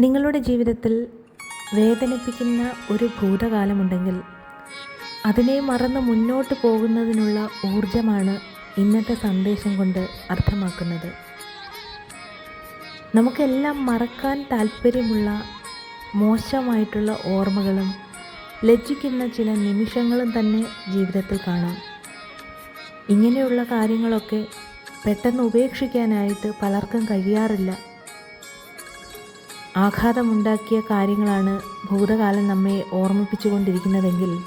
നിങ്ങളുടെ ജീവിതത്തിൽ വേദനിപ്പിക്കുന്ന ഒരു ഭൂതകാലമുണ്ടെങ്കിൽ അതിനെ മറന്ന് മുന്നോട്ട് പോകുന്നതിനുള്ള ഊർജമാണ് ഇന്നത്തെ സന്ദേശം കൊണ്ട് അർത്ഥമാക്കുന്നത്. നമുക്കെല്ലാം മറക്കാൻ താല്പര്യമുള്ള മോശമായിട്ടുള്ള ഓർമ്മകളും ലജ്ജിക്കുന്ന ചില നിമിഷങ്ങളും തന്നെ ജീവിതത്തിൽ കാണാം. ഇങ്ങനെയുള്ള കാര്യങ്ങളൊക്കെ പെട്ടെന്ന് ഉപേക്ഷിക്കാനായിട്ട് പലർക്കും കഴിയാറില്ല. ആഘാതമുണ്ടാക്കിയ കാര്യങ്ങളാണ് ഭൂതകാലം നമ്മെ ഓർമ്മിപ്പിച്ചുകൊണ്ടിരിക്കുന്നതെങ്കിൽ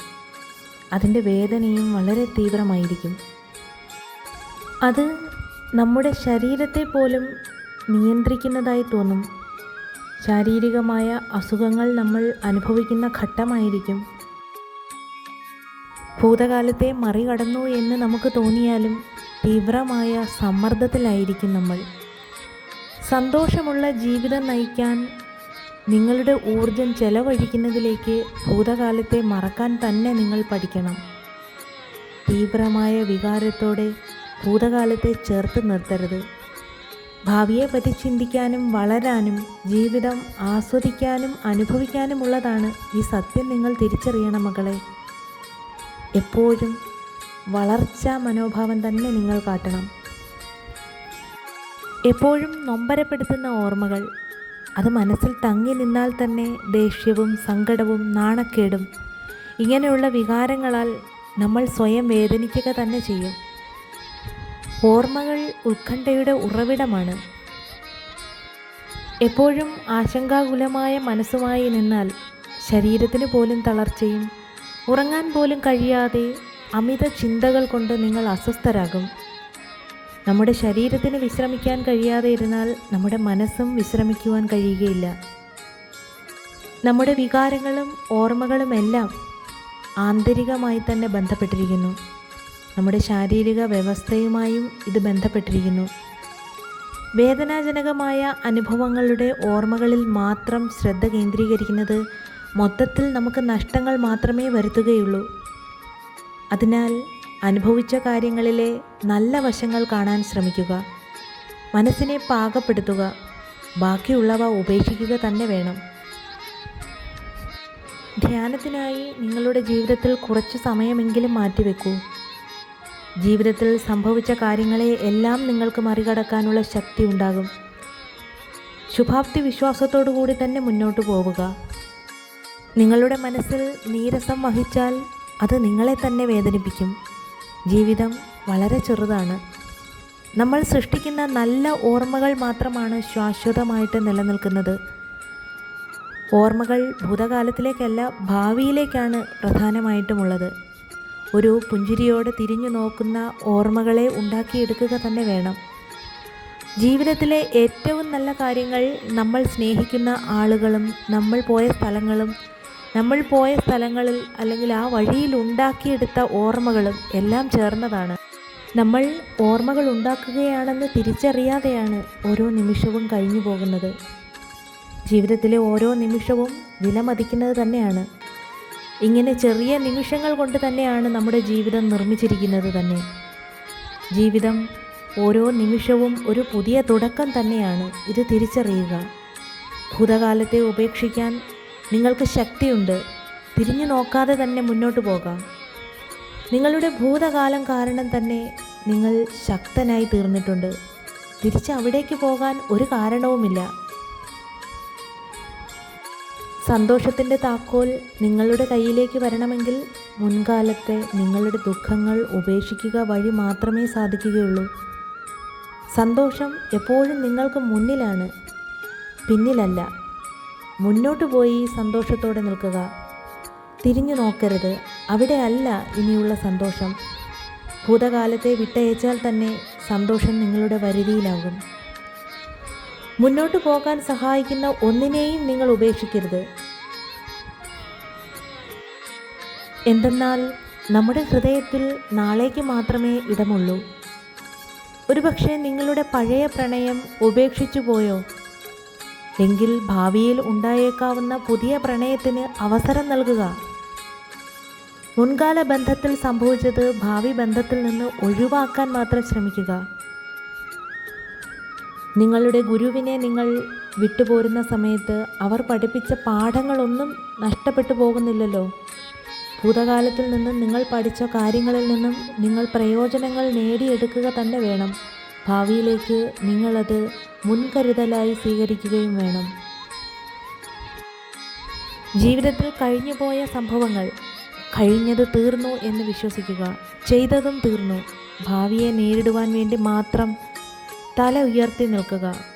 അതിന്റെ വേദനയും വളരെ തീവ്രമായിരിക്കും. അത് നമ്മുടെ ശരീരത്തെ പോലും നിയന്ത്രിക്കുന്നതായി തോന്നും. ശാരീരികമായ അസുഖങ്ങൾ നമ്മൾ അനുഭവിക്കുന്ന ഘട്ടമായിരിക്കും. ഭൂതകാലത്തെ മറികടന്നു എന്ന് നമുക്ക് തോന്നിയാലും തീവ്രമായ സമ്മർദ്ദത്തിലായിരിക്കും നമ്മൾ. സന്തോഷമുള്ള ജീവിതം നയിക്കാൻ നിങ്ങളുടെ ഊർജം ചെലവഴിക്കുന്നതിലേക്ക് ഭൂതകാലത്തെ മറക്കാൻ തന്നെ നിങ്ങൾ പഠിക്കണം. തീവ്രമായ വികാരത്തോടെ ഭൂതകാലത്തെ ചേർത്ത് നിർത്തരുത്. ഭാവിയെപ്പറ്റി ചിന്തിക്കാനും വളരാനും ജീവിതം ആസ്വദിക്കാനും അനുഭവിക്കാനുമുള്ളതാണ് ഈ സത്യം നിങ്ങൾ തിരിച്ചറിയണം മകളെ. എപ്പോഴും വളർച്ചാ മനോഭാവം തന്നെ നിങ്ങൾ കാട്ടണം. എപ്പോഴും നൊമ്പരപ്പെടുത്തുന്ന ഓർമ്മകൾ അത് മനസ്സിൽ തങ്ങി നിന്നാൽ തന്നെ ദേഷ്യവും സങ്കടവും നാണക്കേടും. ഇങ്ങനെയുള്ള വികാരങ്ങളാൽ നമ്മൾ സ്വയം വേദനിക്കുക തന്നെ ചെയ്യും. ഓർമ്മകൾ ഉത്കണ്ഠയുടെ ഉറവിടമാണ്. എപ്പോഴും ആശങ്കാകുലമായ മനസ്സുമായി നിന്നാൽ ശരീരത്തിന് പോലും തളർച്ചയും ഉറങ്ങാൻ പോലും കഴിയാതെ അമിത ചിന്തകൾ കൊണ്ട് നിങ്ങൾ അസ്വസ്ഥരാകും. നമ്മുടെ ശരീരത്തിന് വിശ്രമിക്കാൻ കഴിയാതെ ഇരുന്നാൽ നമ്മുടെ മനസ്സും വിശ്രമിക്കുവാൻ കഴിയുകയില്ല. നമ്മുടെ വികാരങ്ങളും ഓർമ്മകളും എല്ലാം ആന്തരികമായി തന്നെ ബന്ധപ്പെട്ടിരിക്കുന്നു. നമ്മുടെ ശാരീരിക വ്യവസ്ഥയുമായും ഇത് ബന്ധപ്പെട്ടിരിക്കുന്നു. വേദനാജനകമായ അനുഭവങ്ങളുടെ ഓർമ്മകളിൽ മാത്രം ശ്രദ്ധ കേന്ദ്രീകരിക്കുന്നത് മൊത്തത്തിൽ നമുക്ക് നഷ്ടങ്ങൾ മാത്രമേ വരുത്തുകയുള്ളൂ. അതിനാൽ അനുഭവിച്ച കാര്യങ്ങളിലെ നല്ല വശങ്ങൾ കാണാൻ ശ്രമിക്കുക. മനസ്സിനെ പാകപ്പെടുത്തുക. ബാക്കിയുള്ളവ ഉപേക്ഷിക്കുക തന്നെ വേണം. ധ്യാനത്തിനായി നിങ്ങളുടെ ജീവിതത്തിൽ കുറച്ച് സമയമെങ്കിലും മാറ്റിവെക്കൂ. ജീവിതത്തിൽ സംഭവിച്ച കാര്യങ്ങളെ എല്ലാം നിങ്ങൾക്ക് മറികടക്കാനുള്ള ശക്തി ഉണ്ടാകും. ശുഭാപ്തി വിശ്വാസത്തോടു കൂടി തന്നെ മുന്നോട്ട് പോവുക. നിങ്ങളുടെ മനസ്സിൽ നീരസം വഹിച്ചാൽ അത് നിങ്ങളെ തന്നെ വേദനിപ്പിക്കും. ജീവിതം വളരെ ചെറുതാണ്. നമ്മൾ സൃഷ്ടിക്കുന്ന നല്ല ഓർമ്മകൾ മാത്രമാണ് ശാശ്വതമായിട്ട് നിലനിൽക്കുന്നത്. ഓർമ്മകൾ ഭൂതകാലത്തിലേക്കല്ല ഭാവിയിലേക്കാണ് പ്രധാനമായിട്ടുമുള്ളത്. ഒരു പുഞ്ചിരിയോടെ തിരിഞ്ഞു നോക്കുന്ന ഓർമ്മകളെ ഉണ്ടാക്കിയെടുക്കുക തന്നെ വേണം. ജീവിതത്തിലെ ഏറ്റവും നല്ല കാര്യങ്ങൾ നമ്മൾ സ്നേഹിക്കുന്ന ആളുകളും നമ്മൾ പോയ സ്ഥലങ്ങളും നമ്മൾ പോയ സ്ഥലങ്ങളിൽ അല്ലെങ്കിൽ ആ വഴിയിൽ ഉണ്ടാക്കിയെടുത്ത ഓർമ്മകളും എല്ലാം ചേർന്നതാണ്. നമ്മൾ ഓർമ്മകൾ ഉണ്ടാക്കുകയാണെന്ന് തിരിച്ചറിയാതെയാണ് ഓരോ നിമിഷവും കഴിഞ്ഞു പോകുന്നത്. ജീവിതത്തിലെ ഓരോ നിമിഷവും വിലമതിക്കുന്നത് തന്നെയാണ്. ഇങ്ങനെ ചെറിയ നിമിഷങ്ങൾ കൊണ്ട് തന്നെയാണ് നമ്മുടെ ജീവിതം നിർമ്മിച്ചിരിക്കുന്നത് തന്നെ. ജീവിതം ഓരോ നിമിഷവും ഒരു പുതിയ തുടക്കം തന്നെയാണ്. ഇത് തിരിച്ചറിയുക. ഭൂതകാലത്തെ ഉപേക്ഷിക്കാൻ നിങ്ങൾക്ക് ശക്തിയുണ്ട്. തിരിഞ്ഞു നോക്കാതെ തന്നെ മുന്നോട്ട് പോകാം. നിങ്ങളുടെ ഭൂതകാലം കാരണം തന്നെ നിങ്ങൾ ശക്തനായി തീർന്നിട്ടുണ്ട്. തിരിച്ച് അവിടേക്ക് പോകാൻ ഒരു കാരണവുമില്ല. സന്തോഷത്തിന്റെ താക്കോൽ നിങ്ങളുടെ കയ്യിലേക്ക് വരണമെങ്കിൽ മുൻകാലത്തെ നിങ്ങളുടെ ദുഃഖങ്ങൾ ഉപേക്ഷിക്കുക വഴി മാത്രമേ സാധിക്കുകയുള്ളൂ. സന്തോഷം എപ്പോഴും നിങ്ങൾക്ക് മുന്നിലാണ് പിന്നിലല്ല. മുന്നോട്ട് പോയി സന്തോഷത്തോടെ നിൽക്കുക. തിരിഞ്ഞു നോക്കരുത്. അവിടെ അല്ല ഇനിയുള്ള സന്തോഷം. ഭൂതകാലത്തെ വിട്ടയച്ചാൽ തന്നെ സന്തോഷം നിങ്ങളുടെ വരുതിയിലാകും മുന്നോട്ട് പോകാൻ സഹായിക്കുന്ന ഒന്നിനെയും നിങ്ങൾ ഉപേക്ഷിക്കരുത്. എന്തെന്നാൽ നമ്മുടെ ഹൃദയത്തിൽ നാളേക്ക് മാത്രമേ ഇടമുള്ളൂ. ഒരുപക്ഷെ നിങ്ങളുടെ പഴയ പ്രണയം ഉപേക്ഷിച്ചു പോയോ? എങ്കിൽ ഭാവിയിൽ ഉണ്ടായേക്കാവുന്ന പുതിയ പ്രണയത്തിന് അവസരം നൽകുക. മുൻകാല ബന്ധത്തിൽ സംഭവിച്ചത് ഭാവി ബന്ധത്തിൽ നിന്ന് ഒഴിവാക്കാൻ മാത്രം ശ്രമിക്കുക. നിങ്ങളുടെ ഗുരുവിനെ നിങ്ങൾ വിട്ടുപോരുന്ന സമയത്ത് അവർ പഠിപ്പിച്ച പാഠങ്ങളൊന്നും നഷ്ടപ്പെട്ടു പോകുന്നില്ലല്ലോ. ഭൂതകാലത്തിൽ നിന്നും നിങ്ങൾ പഠിച്ച കാര്യങ്ങളിൽ നിന്നും നിങ്ങൾ പ്രയോജനങ്ങൾ നേടിയെടുക്കുക തന്നെ വേണം. ഭാവിയിലേക്ക് നിങ്ങളത് മുൻകരുതലായി സ്വീകരിക്കുകയും വേണം. ജീവിതത്തിൽ കഴിഞ്ഞുപോയ സംഭവങ്ങൾ കഴിഞ്ഞത് തീർന്നു എന്ന് വിശ്വസിക്കുക. ചെയ്തതും തീർന്നു. ഭാവിയെ നേരിടുവാൻ വേണ്ടി മാത്രം തല ഉയർത്തി നിൽക്കുക.